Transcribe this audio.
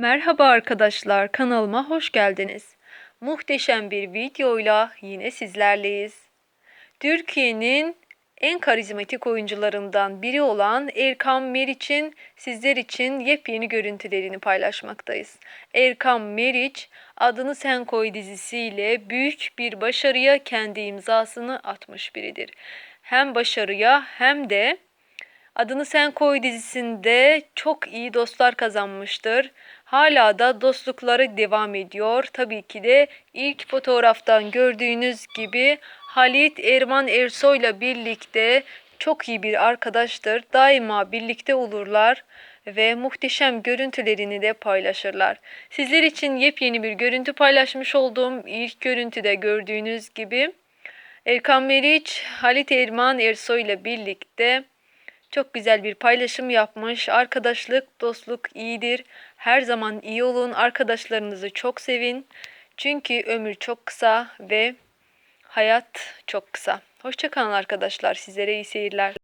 Merhaba arkadaşlar, kanalıma hoş geldiniz. Muhteşem bir videoyla yine sizlerleyiz. Türkiye'nin en karizmatik oyuncularından biri olan Erkan Meriç'in sizler için yepyeni görüntülerini paylaşmaktayız. Erkan Meriç, Adını Sen Koy dizisiyle büyük bir başarıya kendi imzasını atmış biridir. Hem başarıya hem de Adını Sen Koy dizisinde çok iyi dostlar kazanmıştır. Hala da dostlukları devam ediyor. Tabii ki de ilk fotoğraftan gördüğünüz gibi Halit Erman Ersoy'la birlikte çok iyi bir arkadaştır. Daima birlikte olurlar ve muhteşem görüntülerini de paylaşırlar. Sizler için yepyeni bir görüntü paylaşmış olduğum ilk görüntüde gördüğünüz gibi Erkan Meriç, Halit Erman Ersoy ile birlikte çok güzel bir paylaşım yapmış. Arkadaşlık, dostluk iyidir. Her zaman iyi olun. Arkadaşlarınızı çok sevin. Çünkü ömür çok kısa ve hayat çok kısa. Hoşçakalın arkadaşlar. Sizlere iyi seyirler.